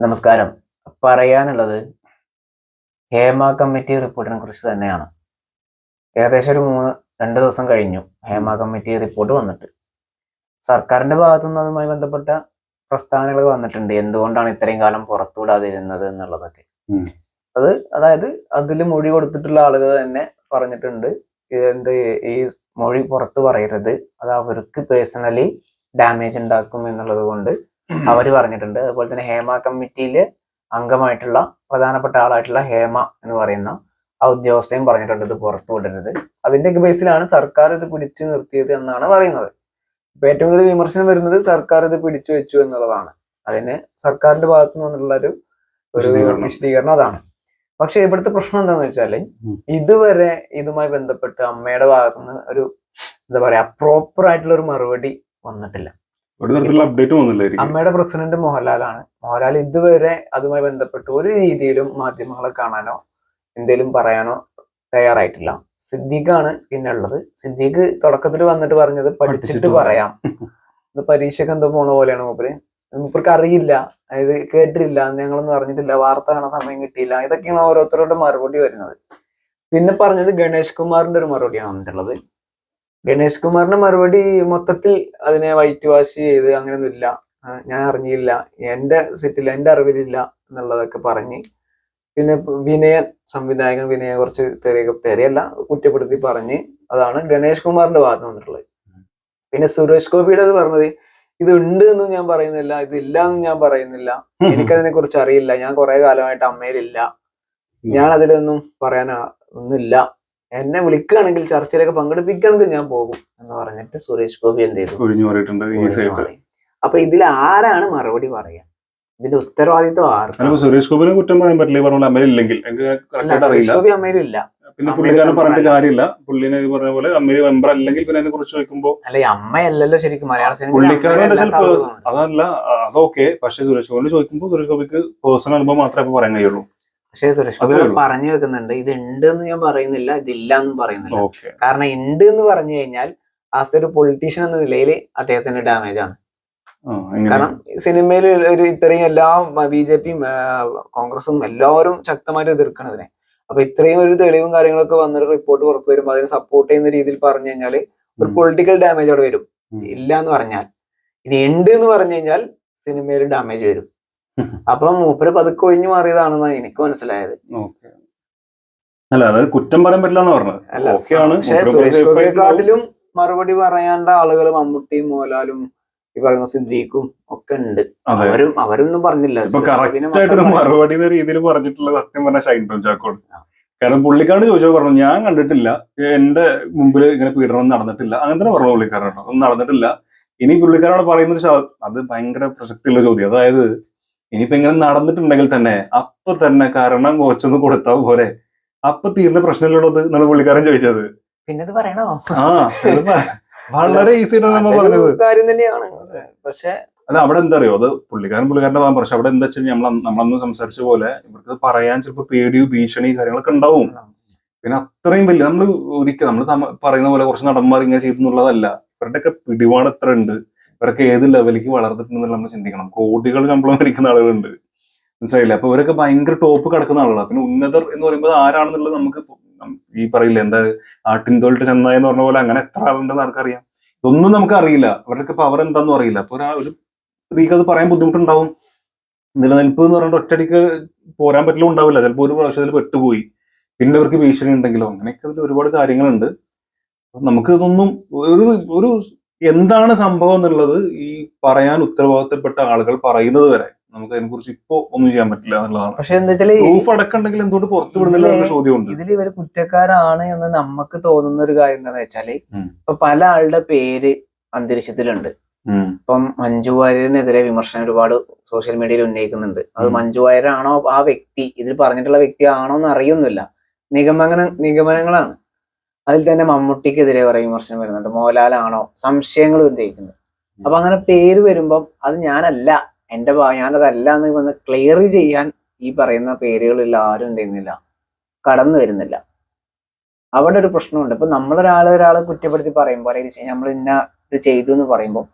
നമസ്കാരം. പറയാനുള്ളത് ഹേമ കമ്മിറ്റി റിപ്പോർട്ടിനെ കുറിച്ച് തന്നെയാണ്. ഏകദേശം ഒരു മൂന്ന് രണ്ട് ദിവസം കഴിഞ്ഞു ഹേമ കമ്മിറ്റി റിപ്പോർട്ട് വന്നിട്ട്. സർക്കാരിന്റെ ഭാഗത്തു നിന്ന് അതുമായി ബന്ധപ്പെട്ട പ്രസ്താവനകൾ വന്നിട്ടുണ്ട്. എന്തുകൊണ്ടാണ് ഇത്രയും കാലം പുറത്തുവിടാതിരുന്നത് എന്നുള്ളതൊക്കെ. അത് അതായത് അതിൽ മൊഴി കൊടുത്തിട്ടുള്ള ആളുകൾ തന്നെ പറഞ്ഞിട്ടുണ്ട്. എന്ത് ഈ മൊഴി പുറത്ത് പറയരുത്. അത് അവർക്ക് പേഴ്സണലി ഡാമേജ് ഉണ്ടാക്കും എന്നുള്ളത് കൊണ്ട് അവർ പറഞ്ഞിട്ടുണ്ട്. അതുപോലെ തന്നെ ഹേമ കമ്മിറ്റിയിലെ അംഗമായിട്ടുള്ള പ്രധാനപ്പെട്ട ആളായിട്ടുള്ള ഹേമ എന്ന് പറയുന്ന ആ ഉദ്യോഗസ്ഥയും പറഞ്ഞിട്ടുണ്ട് ഇത് പുറത്തു വിടരുത്. അതിന്റെ ബേസിലാണ് സർക്കാർ ഇത് പിടിച്ചു നിർത്തിയത് എന്നാണ് പറയുന്നത്. ഇപ്പൊ ഏറ്റവും കൂടുതൽ വിമർശനം വരുന്നത് സർക്കാർ ഇത് പിടിച്ചു വെച്ചു എന്നുള്ളതാണ്. അതിന് സർക്കാരിന്റെ ഭാഗത്തു നിന്നുള്ള ഒരു ഒരു വിശദീകരണം. അതാണ്. പക്ഷെ ഇവിടുത്തെ പ്രശ്നം എന്താണെന്ന് വെച്ചാൽ ഇതുവരെ ഇതുമായി ബന്ധപ്പെട്ട് അമ്മയുടെ ഭാഗത്തുനിന്ന് ഒരു എന്താ പറയാ അപ്രോപ്പർ ആയിട്ടുള്ള ഒരു മറുപടി വന്നിട്ടില്ല. ഒരു തരത്തിലുള്ള അപ്ഡേറ്റ് വന്നില്ലായിരിക്കും. അമ്മയുടെ പ്രസിഡന്റ് മോഹൻലാലാണ്. മോഹൻലാൽ ഇതുവരെ അതുമായി ബന്ധപ്പെട്ട് ഒരു രീതിയിലും മാധ്യമങ്ങളെ കാണാനോ എന്തെങ്കിലും പറയാനോ തയ്യാറായിട്ടില്ല. സിദ്ദീഖാണ് പിന്നെ ഉള്ളത് സിദ്ദീഖ് തുടക്കത്തിൽ വന്നിട്ട് പറഞ്ഞത് പഠിച്ചിട്ട് പഠിച്ചിട്ട് പറയാം. ഇത് പരീക്ഷയ്ക്ക് എന്തോ പോണ പോലെയാണ് മൂപ്പര്. മൂപ്പർക്ക് അറിയില്ല. അതായത് കേട്ടിട്ടില്ല. ഞങ്ങളൊന്നും അറിഞ്ഞിട്ടില്ല. വാർത്ത കാണാൻ സമയം കിട്ടിയില്ല. ഇതൊക്കെയാണ് ഓരോരുത്തരോട് മറുപടി വരുന്നത്. പിന്നെ പറഞ്ഞത് ഗണേഷ് കുമാറിന്റെ ഒരു മറുപടിയാണ് വന്നിട്ടുള്ളത്. ഗണേഷ് കുമാറിന്റെ മറുപടി മൊത്തത്തിൽ അതിനെ വൈറ്റ് വാഷ് ചെയ്ത് അങ്ങനെയൊന്നുമില്ല. ഇല്ല ഞാൻ അറിഞ്ഞില്ല. എന്റെ സെറ്റിൽ എന്റെ അറിവിലില്ല എന്നുള്ളതൊക്കെ പറഞ്ഞ് പിന്നെ വിനയൻ സംവിധായകൻ വിനയൻ കുറച്ച് തെറിയ തെറിയല്ല കുറ്റപ്പെടുത്തി പറഞ്ഞ് അതാണ് ഗണേഷ് കുമാറിന്റെ ഭാഗത്ത് വന്നിട്ടുള്ളത്. പിന്നെ സുരേഷ് ഗോപിയുടെ അത് പറഞ്ഞത് ഇത് ഉണ്ട് എന്നും ഞാൻ പറയുന്നില്ല ഇത് ഇല്ല എന്നും ഞാൻ പറയുന്നില്ല. എനിക്കതിനെ കുറിച്ച് അറിയില്ല. ഞാൻ കുറെ കാലമായിട്ട് അമ്മയിലില്ല ഞാൻ അതിലൊന്നും പറയാൻ ഒന്നുമില്ല. എന്നെ വിളിക്കുകയാണെങ്കിൽ ചർച്ചയിലൊക്കെ പങ്കെടുപ്പിക്കുകയാണെങ്കിൽ ഞാൻ പോകും എന്ന് പറഞ്ഞിട്ട് സുരേഷ് ഗോപി എന്ത് ചെയ്തു? അപ്പൊ ഇതിൽ ആരാണ് മറുപടി പറയാ ഇതിന്റെ ഉത്തരവാദിത്വം ആർക്കും? സുരേഷ് ഗോപിനെ കുറ്റം പറയാൻ പറ്റില്ല. പറഞ്ഞു പറഞ്ഞ അമ്മ ഇല്ലെങ്കിൽ. എനിക്ക് അല്ല സുരേഷ് ഗോപി അമ്മയിലില്ല പിന്നെ പുള്ളിക്കാരൻ പറഞ്ഞിട്ട് കാര്യമില്ല. പുള്ളിനെ പറഞ്ഞ പോലെ അമ്മയിൽ മെമ്പർ അല്ലെങ്കിൽ പിന്നെ അതിനെ കുറിച്ച് ചോദിക്കുമ്പോൾ അല്ല അമ്മയല്ലല്ലോ ശരിക്കും മലയാള സിനിമ അമ്മയല്ലാത്ത അതല്ല അതൊക്കെ പക്ഷെ സുരേഷ് ഗോപിനെ ചോദിക്കുമ്പോൾ സുരേഷ് ഗോപിക്ക് പേഴ്സണൽ അനുഭവം മാത്രമേ പറയാൻ കഴിയുള്ളൂ. പക്ഷേ സുരേഷ് ഗോപി പറഞ്ഞു വെക്കുന്നുണ്ട് ഇത് ഉണ്ട് എന്ന് ഞാൻ പറയുന്നില്ല ഇതില്ല എന്നും പറയുന്നില്ല കാരണം ഉണ്ട് എന്ന് പറഞ്ഞു കഴിഞ്ഞാൽ ആസ് ഒരു പൊളിറ്റീഷ്യൻ എന്ന നിലയിൽ അദ്ദേഹത്തിന് ഡാമേജ് ആണ്. കാരണം സിനിമയിൽ ഒരു ഇത്രയും എല്ലാ ബി ജെ പിയും കോൺഗ്രസും എല്ലാവരും ശക്തമായിട്ട് എതിർക്കണതിനെ. അപ്പൊ ഇത്രയും ഒരു തെളിവും കാര്യങ്ങളൊക്കെ വന്നൊരു റിപ്പോർട്ട് പുറത്തു വരുമ്പോൾ അതിനെ സപ്പോർട്ട് ചെയ്യുന്ന രീതിയിൽ പറഞ്ഞു കഴിഞ്ഞാൽ ഒരു പൊളിറ്റിക്കൽ ഡാമേജ് അവിടെ വരും. ഇല്ല എന്ന് പറഞ്ഞാൽ. ഇനി ഉണ്ട് എന്ന് പറഞ്ഞു കഴിഞ്ഞാൽ സിനിമയിൽ ഡാമേജ് വരും. അപ്പം മൂപ്പര് പതുക്കെ ഒഴിഞ്ഞു മാറിയതാണെന്നാണ് എനിക്ക് മനസ്സിലായത്. അല്ല അത് കുറ്റം പറയാൻ പറ്റില്ല എന്ന് പറഞ്ഞത് കാട്ടിലും മറുപടി പറയേണ്ട ആളുകൾ മമ്മൂട്ടിയും മോഹൻലാലും ഈ പറയുന്ന സിദ്ദീഖും ഒക്കെ ഉണ്ട്. അവരും അവരൊന്നും പറഞ്ഞില്ല. മറുപടി രീതിയിൽ പറഞ്ഞിട്ടുള്ള സത്യം പറഞ്ഞ ഷൈൻ ടോം ചാക്കോട്. കാരണം പുള്ളിക്കാരൻ ചോദിച്ചോ പറഞ്ഞു ഞാൻ കണ്ടിട്ടില്ല. എന്റെ മുമ്പിൽ ഇങ്ങനെ പീഡനം നടന്നിട്ടില്ല. അങ്ങനെ തന്നെ പറഞ്ഞു പുള്ളിക്കാരൻ കേട്ടോ. ഒന്നും നടന്നിട്ടില്ല. ഇനി പുള്ളിക്കാരോട് പറയുന്ന ഒരു ശാ- അത് ഭയങ്കര പ്രസക്തിയുള്ള ചോദ്യം. അതായത് ഇനിയിപ്പോ ഇങ്ങനെ നടന്നിട്ടുണ്ടെങ്കിൽ തന്നെ അപ്പൊ തന്നെ കാരണം കൊച്ചൊന്ന് കൊടുത്ത പോലെ അപ്പൊ തീർന്ന പ്രശ്നമുള്ളത് നിങ്ങൾ പുള്ളിക്കാരൻ ചോദിച്ചത്. പിന്നെ ഇത് പറയണോ? ആ വളരെ ഈസി ആയിട്ടാണ് നമ്മൾ പറഞ്ഞത്. കാര്യം തന്നെയാണ്. പക്ഷെ അല്ല അവിടെ എന്താ അറിയോ അത് പുള്ളിക്കാരൻ പുള്ളിക്കാരന്റെ ഭാഗം പക്ഷെ അവിടെ എന്താ വെച്ചാൽ നമ്മൾ നമ്മളന്ന് സംസാരിച്ച പോലെ ഇവർക്ക് പറയാൻ ചിലപ്പോൾ പേടിയും ഭീഷണി കാര്യങ്ങളൊക്കെ ഉണ്ടാവും. പിന്നെ അത്രയും വലിയ നമ്മൾ ഒരിക്കൽ നമ്മൾ പറയുന്ന പോലെ കുറച്ച് നടന്മാർ ഇങ്ങനെ ചെയ്തെന്നുള്ളതല്ല ഇവരുടെയൊക്കെ പിടിപാട് എത്ര ഉണ്ട് ഇവരൊക്കെ ഏത് ലെവലിലേക്ക് വളർന്നിട്ടുണ്ടെന്ന് നമ്മൾ ചിന്തിക്കണം. കോടികൾ ശമ്പളം മേടിക്കുന്ന ആളുകളുണ്ട്. മനസ്സിലായില്ലേ? അപ്പൊ ഇവരൊക്കെ ഭയങ്കര ടോപ്പ് കിടക്കുന്ന ആളുകളാണ് പിന്നെ ഉന്നതർ എന്ന് പറയുമ്പോൾ ആരാണെന്നുള്ളത് നമുക്ക് ഈ പറയില്ല എന്താ ആട്ടിൻ തോലിട്ട് ചെന്നായി എന്ന് പറഞ്ഞ പോലെ അങ്ങനെ എത്ര ആളുണ്ടെന്ന് ആർക്കറിയാം? ഇതൊന്നും നമുക്ക് അറിയില്ല. അവരുടെയൊക്കെ പവർ എന്താണെന്നും അറിയില്ല. അപ്പൊ ഒരാ- ഒരു സ്ത്രീക്ക് അത് പറയാൻ ബുദ്ധിമുട്ടുണ്ടാവും. നിലനിൽപ്പ് എന്ന് പറയുമ്പോൾ ഒറ്റയടിക്ക് പോരാൻ പറ്റില്ല ഉണ്ടാവില്ല. ചിലപ്പോൾ ഒരു പ്രാവശ്യത്തിൽ പെട്ടുപോയി. പിന്നെ അവർക്ക് ഭീഷണി ഉണ്ടെങ്കിലോ? അങ്ങനെയൊക്കെ അതിൽ ഒരുപാട് കാര്യങ്ങളുണ്ട്. നമുക്ക് ഇതൊന്നും ഒരു ഒരു എന്താണ് സംഭവം എന്നുള്ളത് ഈ പറയാൻ ഉത്തരവാദിത്തപ്പെട്ട ആളുകൾ പറയുന്നത് വരെ നമുക്ക് അതിനെക്കുറിച്ച് ഇപ്പോ ഒന്നും ചെയ്യാൻ പറ്റില്ല എന്നുള്ളതാണ്. പക്ഷെ എന്താ വെച്ചാൽ പ്രൂഫ് അടക്കണ്ടെങ്കിൽ എന്തുകൊണ്ട് പുറത്തു വിടുന്നില്ല എന്ന ചോദ്യമുണ്ട്. ഇതിൽ ഇവർ കുറ്റക്കാരാണ് എന്ന് നമുക്ക് തോന്നുന്ന ഒരു കാര്യം എന്താണെന്ന് വെച്ചാൽ ഇപ്പൊ പല ആളുടെ പേര് അന്തരീക്ഷത്തിലുണ്ട്. ഇപ്പം മഞ്ജു വാര്യനെതിരെ വിമർശനം ഒരുപാട് സോഷ്യൽ മീഡിയയിൽ ഉന്നയിക്കുന്നുണ്ട്. അത്. മഞ്ജു വാര്യരാണോ ആ വ്യക്തി ഇതിൽ പറഞ്ഞിട്ടുള്ള വ്യക്തി ആണോ എന്ന് അറിയുന്നില്ല. നിഗമന നിഗമനങ്ങളാണ്. അതിൽ തന്നെ മമ്മൂട്ടിക്കെതിരെ കുറെ വിമർശനം വരുന്നുണ്ട്. മോഹൻലാലാണോ? സംശയങ്ങൾ ഉന്നയിക്കുന്നത് അപ്പൊ അങ്ങനെ പേര് വരുമ്പം അത് ഞാനല്ല എന്റെ ഞാനതല്ല എന്ന് വന്ന് ക്ലിയർ ചെയ്യാൻ ഈ പറയുന്ന പേരുകളിൽ ആരും എന്ത് ചെയ്യുന്നില്ല കടന്നു വരുന്നില്ല. അവിടെ ഒരു പ്രശ്നമുണ്ട്. ഇപ്പൊ നമ്മളൊരാളെ ഒരാളെ കുറ്റപ്പെടുത്തി പറയുമ്പോൾ അല്ലെങ്കിൽ നമ്മൾ ഇന്ന ഇത് ചെയ്തു എന്ന് പറയുമ്പോൾ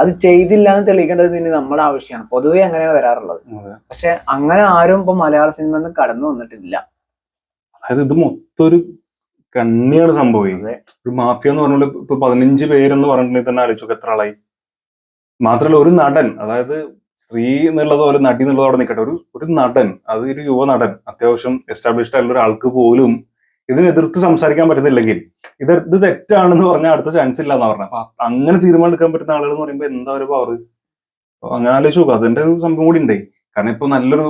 അത് ചെയ്തില്ല എന്ന് തെളിയിക്കേണ്ടത് പിന്നെ നമ്മുടെ ആവശ്യമാണ്. പൊതുവേ അങ്ങനെയാണ് വരാറുള്ളത്. പക്ഷെ അങ്ങനെ ആരും ഇപ്പൊ മലയാള സിനിമ കടന്നു വന്നിട്ടില്ല. അതായത് ഇത് മൊത്തൊരു കണ്ണിയാണ് സംഭവം. അതെ. ഒരു മാഫിയ എന്ന് പറഞ്ഞാൽ ഇപ്പൊ പതിനഞ്ച് പേരെന്ന് പറഞ്ഞിട്ടുണ്ടെങ്കിൽ തന്നെ ആലോചിച്ചു എത്ര ആളായി. മാത്രമല്ല ഒരു നടൻ അതായത് സ്ത്രീ എന്നുള്ളതോ ഒരു നടി എന്നുള്ളതോ അവിടെ നിൽക്കട്ടെ. ഒരു ഒരു നടൻ അത് ഒരു യുവ നടൻ അത്യാവശ്യം എസ്റ്റാബ്ലിഷ്ഡ് ആയിട്ടുള്ള ഒരാൾക്ക് പോലും ഇതിനെതിർത്ത് സംസാരിക്കാൻ പറ്റുന്നില്ലെങ്കിൽ ഇത് ഇത് തെറ്റാണെന്ന് പറഞ്ഞാൽ അടുത്ത ചാൻസ് ഇല്ല എന്ന് പറഞ്ഞത്. അപ്പൊ അങ്ങനെ തീരുമാനം എടുക്കാൻ പറ്റുന്ന ആളുകൾ എന്ന് പറയുമ്പോൾ എന്താ ഒരു പവർ അങ്ങനെ ആലോചിച്ച് നോക്കുക അതിന്റെ ഒരു സംഭവം കൂടി ഉണ്ട്. കാരണം ഇപ്പൊ നല്ലൊരു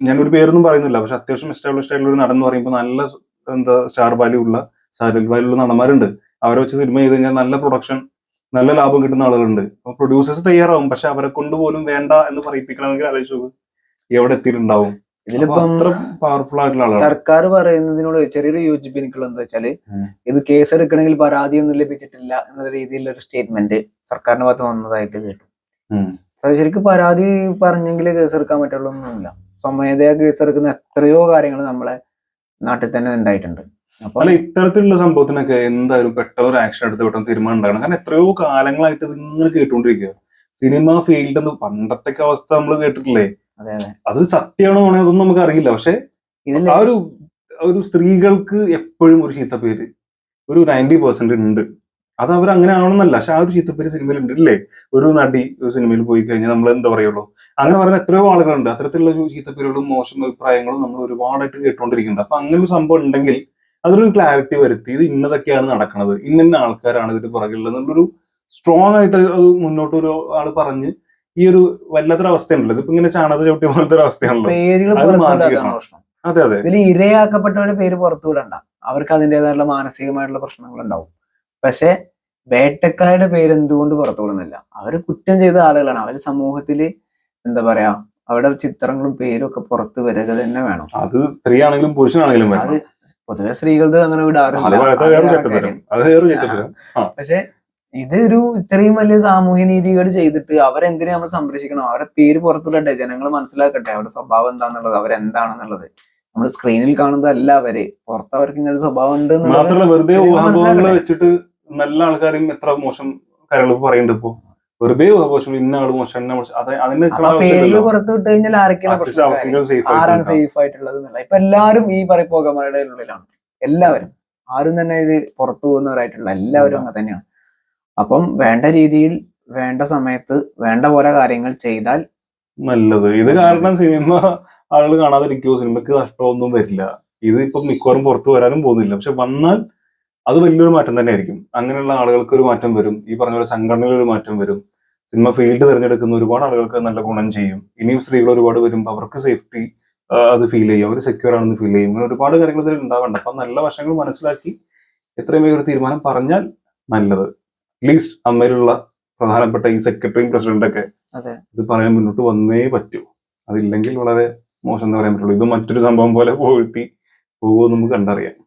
ഞാനൊരു പേരൊന്നും പറയുന്നില്ല. പക്ഷെ അത്യാവശ്യം എസ്റ്റാബ്ലിഷ്ഡ് ആയിട്ടുള്ള ഒരു നടൻ എന്ന് പറയുമ്പോൾ നല്ല എന്താ സ്റ്റാർ വാല്യൂ ഉള്ള സാലറി വാല്യൂ ഉള്ള നടന്മാരുണ്ട്. അവരെ വെച്ച് സിനിമ ചെയ്ത് കഴിഞ്ഞാൽ നല്ല പ്രൊഡക്ഷൻ നല്ല ലാഭം കിട്ടുന്ന ആളുകളുണ്ട്. അപ്പൊ പ്രൊഡ്യൂസേഴ്സ് തയ്യാറാവും. പക്ഷെ അവരെ കൊണ്ട് പോലും വേണ്ട എന്ന് പറയിപ്പിക്കണമെങ്കിൽ ആലോചിച്ചു എവിടെ എത്തിയിട്ടുണ്ടാവും? ഇതിലിപ്പം പവർഫുൾ ആയിട്ടുള്ള ആളാണ്. സർക്കാർ പറയുന്നതിനോട് ചെറിയൊരു യോജിപ്പ് എനിക്കുള്ളത് എന്താ വെച്ചാൽ. ഇത് കേസ് എടുക്കണമെങ്കിൽ പരാതിയൊന്നും ലഭിച്ചിട്ടില്ല എന്ന രീതിയിലുള്ള ഒരു സ്റ്റേറ്റ്മെന്റ് സർക്കാരിന്റെ ഭാഗത്ത് വന്നതായിട്ട് കേട്ടു. ശരിക്കും പരാതി പറഞ്ഞെങ്കിലേ കേസ് എടുക്കാൻ പറ്റുള്ളൂ ഒന്നുമില്ല സ്വമേധയാ കേസ് എടുക്കുന്ന എത്രയോ കാര്യങ്ങൾ നമ്മളെ നാട്ടിൽ തന്നെ ഉണ്ടായിട്ടുണ്ട്. അപ്പൊ അല്ല ഇത്തരത്തിലുള്ള സംഭവത്തിനൊക്കെ എന്തായാലും പെട്ടെന്ന് ഒരു ആക്ഷൻ എടുത്ത് പെട്ടെന്ന് തീരുമാനം ഉണ്ടാകണം. കാരണം എത്രയോ കാലങ്ങളായിട്ട് ഇത് ഇങ്ങനെ കേട്ടുകൊണ്ടിരിക്കുക സിനിമ ഫീൽഡ് എന്ന് പണ്ടത്തെ അവസ്ഥ നമ്മൾ കേട്ടിട്ടില്ലേ? അതെ സത്യമാണോ ആണോ അതൊന്നും നമുക്ക് അറിയില്ല. പക്ഷെ ആ ഒരു ഒരു സ്ത്രീകൾക്ക് എപ്പോഴും ഒരു ചീത്ത പേര് ഒരു നയന്റി പെർസെന്റ് ഉണ്ട്. അത് അവർ അങ്ങനെ ആവണമെന്നല്ല. പക്ഷെ ആ ഒരു ചീത്തപ്പേര് സിനിമയിൽ ഉണ്ട് ഇല്ലേ ഒരു നടി ഒരു സിനിമയിൽ പോയി കഴിഞ്ഞാൽ നമ്മൾ എന്താ പറയുള്ളൂ? അങ്ങനെ പറയുന്ന എത്രയോ ആളുകളുണ്ട്. അത്തരത്തിലുള്ള ഒരു ചീത്തപ്പേരുകളും മോശം അഭിപ്രായങ്ങളും നമ്മൾ ഒരുപാടായിട്ട് കേട്ടുകൊണ്ടിരിക്കുന്നുണ്ട്. അപ്പൊ അങ്ങനെ ഒരു സംഭവം ഉണ്ടെങ്കിൽ അതൊരു ക്ലാരിറ്റി വരുത്തി ഇത് ഇന്നതൊക്കെയാണ് നടക്കുന്നത് ഇന്ന ആൾക്കാരാണ് ഇതിന് പുറകിലുള്ളത് എന്നുള്ളൊരു സ്ട്രോങ് ആയിട്ട് അത് മുന്നോട്ട് ഒരു ആൾ പറഞ്ഞ് ഈ ഒരു വല്ലാത്തൊരു അവസ്ഥയുണ്ടല്ലോ. ഇതിപ്പോ ഇങ്ങനെ ചാണക ചവിട്ടിയ പോലത്തെ ഒരു അവസ്ഥയാണല്ലോ. അത് അതെ അതെ. ഇതിൽ ഇരയാക്കപ്പെട്ടവരുടെ പേര് പുറത്തു വിടണ്ട അവർക്ക് അതിന്റെതായിട്ടുള്ള മാനസികമായിട്ടുള്ള പ്രശ്നങ്ങൾ ഉണ്ടാവും പക്ഷെ വേട്ടക്കാരുടെ പേരെന്തുകൊണ്ട് പുറത്തു വിടുന്നില്ല അവർ കുറ്റം ചെയ്ത ആളുകളാണ്. അവർ സമൂഹത്തിൽ എന്താ പറയാ അവരുടെ ചിത്രങ്ങളും പേരും ഒക്കെ പുറത്തു വരിക തന്നെ വേണം. അത് സ്ത്രീ ആണെങ്കിലും പുരുഷനാണെങ്കിലും. അത് പൊതുവെ സ്ത്രീകൾക്ക് അങ്ങനെ വിടാറുണ്ട് വിടാറില്ല പക്ഷെ ഇതൊരു ഇത്രയും വലിയ സാമൂഹ്യ നീതികേട് ചെയ്തിട്ട് അവരെന്തിനെ നമ്മൾ സംരക്ഷിക്കണം? അവരുടെ പേര് പുറത്തുവിടട്ടെ. ജനങ്ങൾ മനസ്സിലാക്കട്ടെ. അവരുടെ സ്വഭാവം എന്താണെന്നുള്ളത് അവരെന്താണെന്നുള്ളത്. നമ്മൾ സ്ക്രീനിൽ കാണുന്നതല്ല അവർ. പുറത്തവർക്ക് ഇങ്ങനെ സ്വഭാവം ഉണ്ട് മാത്രമല്ല വെറുതെ വെച്ചിട്ട് നല്ല ആൾക്കാരും എത്ര മോശം കാര്യങ്ങൾ പറയുന്നുണ്ട് ഇപ്പൊ. വെറുതെ മോശം ഇന്ന ആൾ മോശം എന്നെ മോശം. അത് അതിന് പുറത്തു വിട്ട് കഴിഞ്ഞാൽ ആരൊക്കെയാണ് സേഫ് ആയിട്ടുള്ളത് ഇപ്പൊ എല്ലാവരും ഈ പറയും പുകമറയുടെ ഉള്ളിലാണ്. എല്ലാവരും. ആരും തന്നെ ഇത് പുറത്തു പോകുന്നവരായിട്ടുള്ള എല്ലാവരും അങ്ങനെ തന്നെയാണ്. അപ്പം വേണ്ട രീതിയിൽ വേണ്ട സമയത്ത് വേണ്ട പോലെ കാര്യങ്ങൾ ചെയ്താൽ നല്ലത്. ഇത് കാരണം സിനിമ ആളുകൾ കാണാതിരിക്കുമോ സിനിമക്ക് നഷ്ടമൊന്നും വരില്ല. ഇത് ഇപ്പൊ മിക്കവാറും പുറത്തു വരാനും പോകുന്നില്ല. പക്ഷെ വന്നാൽ അത് വലിയൊരു മാറ്റം തന്നെ ആയിരിക്കും അങ്ങനെയുള്ള ആളുകൾക്ക് ഒരു മാറ്റം വരും. ഈ പറഞ്ഞ പോലെ സംഘടനയിൽ ഒരു മാറ്റം വരും. സിനിമ ഫീൽഡ് തിരഞ്ഞെടുക്കുന്ന ഒരുപാട് ആളുകൾക്ക് നല്ല ഗുണം ചെയ്യും. ഇനിയും സ്ത്രീകൾ ഒരുപാട് വരുമ്പോൾ അവർക്ക് സേഫ്റ്റി അത് ഫീൽ ചെയ്യും. അവർ സെക്യൂർ ആണെന്ന് ഫീൽ ചെയ്യും. അങ്ങനെ ഒരുപാട് കാര്യങ്ങൾ ഇതിൽ ഉണ്ടാവേണ്ട അപ്പൊ നല്ല വശങ്ങൾ മനസ്സിലാക്കി എത്രയും വേഗം ഒരു തീരുമാനം പറഞ്ഞാൽ നല്ലത്. അറ്റ്ലീസ്റ്റ് അമ്മയിലുള്ള പ്രധാനപ്പെട്ട ഈ സെക്രട്ടറിയും പ്രസിഡന്റൊക്കെ. ഇത് പറയാൻ മുന്നോട്ട് വന്നേ പറ്റൂ. അതില്ലെങ്കിൽ വളരെ മോശം എന്ന് പറയാൻ പറ്റുള്ളൂ. ഇത് മറ്റൊരു സംഭവം പോലെ പോയിട്ട് പോകുമോ നമുക്ക് കണ്ടറിയാം.